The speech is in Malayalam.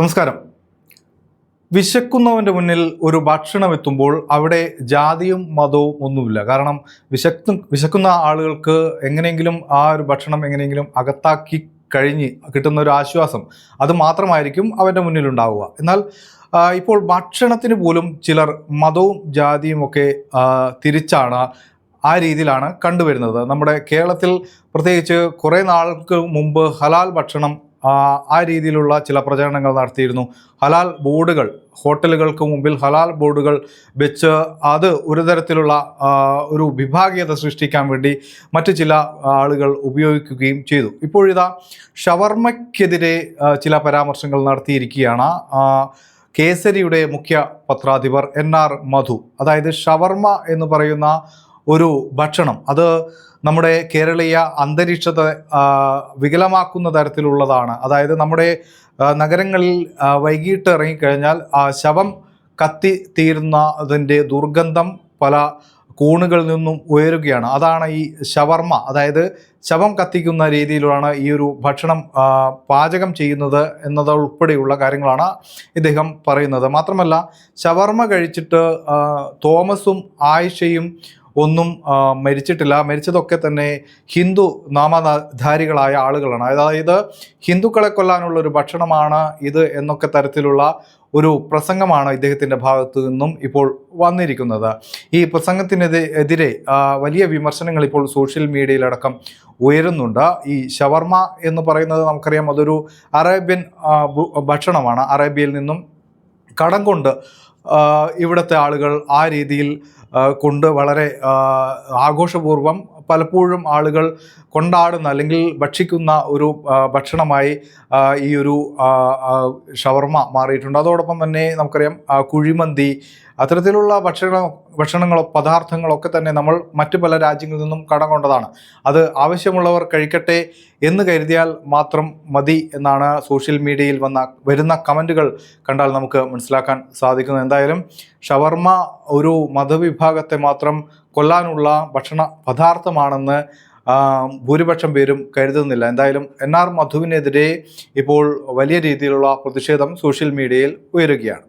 നമസ്കാരം. വിശക്കുന്നവന്റെ മുന്നിൽ ഒരു ഭക്ഷണം എത്തുമ്പോൾ അവിടെ ജാതിയും മതവും ഒന്നുമില്ല. കാരണം വിശക്തു വിശക്കുന്ന ആളുകൾക്ക് എങ്ങനെയെങ്കിലും ആ ഒരു ഭക്ഷണം എങ്ങനെയെങ്കിലും അകത്താക്കി കഴിഞ്ഞ് കിട്ടുന്ന ഒരു ആശ്വാസം അത് മാത്രമായിരിക്കും അവന്റെ മുന്നിൽ ഉണ്ടാവുക. എന്നാൽ ഇപ്പോൾ ഭക്ഷണത്തിന് പോലും ചിലർ മതവും ജാതിയും ഒക്കെ തിരിച്ചാണ് ആ രീതിയിലാണ് കണ്ടുവരുന്നത്. നമ്മുടെ കേരളത്തിൽ പ്രത്യേകിച്ച് കുറേ നാൾക്ക് മുമ്പ് ഹലാൽ ഭക്ഷണം ആ, രീതിയിലുള്ള ചില പ്രചരണങ്ങൾ നടത്തിയിരുന്നു. ഹലാൽ ബോർഡുകൾ ഹോട്ടലുകൾക്ക് മുമ്പിൽ ഹലാൽ ബോർഡുകൾ വെച്ച് അത് ഒരു തരത്തിലുള്ള ഒരു വിഭാഗീയത സൃഷ്ടിക്കാൻ വേണ്ടി മറ്റു ചില ആളുകൾ ഉപയോഗിക്കുകയും ചെയ്തു. ഇപ്പോഴിതാ ഷവർമ്മയ്ക്കെതിരെ ചില പരാമർശങ്ങൾ നടത്തിയിരിക്കുകയാണ്. കേസരിയുടെ മുഖ്യ പത്രാധിപർ എൻ ആർ മധു. അതായത് ഷവർമ്മ എന്ന് പറയുന്ന ഒരു ഭക്ഷണം. അത് നമ്മുടെ കേരളീയ അന്തരീക്ഷത്തെ വികലമാക്കുന്ന തരത്തിലുള്ളതാണ്. അതായത് നമ്മുടെ നഗരങ്ങളിൽ വൈകിട്ട് ഇറങ്ങിക്കഴിഞ്ഞാൽ ആ ശവം കത്തി തീരുന്നതിന്റെ ദുർഗന്ധം പല കോണുകളിൽ നിന്നും ഉയരുകയാണ്. അതാണ് ഈ ശവർമ്മ. അതായത് ശവം കത്തിക്കുന്ന രീതിയിലാണ് ഈ ഒരു ഭക്ഷണം പാചകം ചെയ്യുന്നത് എന്നത് ഉൾപ്പെടെയുള്ള കാര്യങ്ങളാണ് ഇദ്ദേഹം പറയുന്നത്. മാത്രമല്ല ശവർമ്മ കഴിച്ചിട്ട് തോമസും ആയിഷയും ഒന്നും മരിച്ചിട്ടില്ല. മരിച്ചതൊക്കെ തന്നെ ഹിന്ദു നാമധാരികളായ ആളുകളാണ്. അതായത് ഹിന്ദുക്കളെ കൊല്ലാനുള്ള ഒരു ഭക്ഷണമാണ് ഇത് എന്നൊക്കെ തരത്തിലുള്ള ഒരു പ്രസംഗമാണ് ഇദ്ദേഹത്തിന്റെ ഭാഗത്തു നിന്നും ഇപ്പോൾ വന്നിരിക്കുന്നത്. ഈ പ്രസംഗത്തിനെതിരെ വലിയ വിമർശനങ്ങൾ ഇപ്പോൾ സോഷ്യൽ മീഡിയയിലടക്കം ഉയരുന്നുണ്ട്. ഈ ഷവർമ എന്ന് പറയുന്നത് നമുക്കറിയാം അതൊരു അറേബ്യൻ ഭക്ഷണമാണ്. അറേബ്യയിൽ നിന്നും കടം കൊണ്ട് ഇവിടുത്തെ ആളുകൾ ആ രീതിയിൽ കൊണ്ട് വളരെ ആഘോഷപൂർവം പലപ്പോഴും ആളുകൾ കൊണ്ടാടുന്ന അല്ലെങ്കിൽ ഭക്ഷിക്കുന്ന ഒരു ഭക്ഷണമായി ഈ ഒരു ഷവർമ മാറിയിട്ടുണ്ട്. അതോടൊപ്പം തന്നെ നമുക്കറിയാം കുഴിമന്തി അത്തരത്തിലുള്ള ഭക്ഷണ ഭക്ഷണങ്ങളോ പദാർത്ഥങ്ങളോ ഒക്കെ തന്നെ നമ്മൾ മറ്റു പല രാജ്യങ്ങളിൽ നിന്നും കടം കൊണ്ടതാണ് അത് ആവശ്യമുള്ളവർ കഴിക്കട്ടെ എന്ന് കരുതിയാൽ മാത്രം മതി എന്നാണ് സോഷ്യൽ മീഡിയയിൽ വന്ന വരുന്ന കമന്റുകൾ കണ്ടാൽ നമുക്ക് മനസ്സിലാക്കാൻ സാധിക്കുന്നത്. എന്തായാലും ഷവർമ ഒരു മതവിഭാഗത്തെ മാത്രം കൊല്ലാനുള്ള ഭക്ഷണ പദാർത്ഥമാണെന്ന് ഭൂരിപക്ഷം പേരും കരുതുന്നില്ല. എന്തായാലും എൻ ആർ മധുവിനെതിരെ ഇപ്പോൾ വലിയ രീതിയിലുള്ള പ്രതിഷേധം സോഷ്യൽ മീഡിയയിൽ ഉയരുകയാണ്.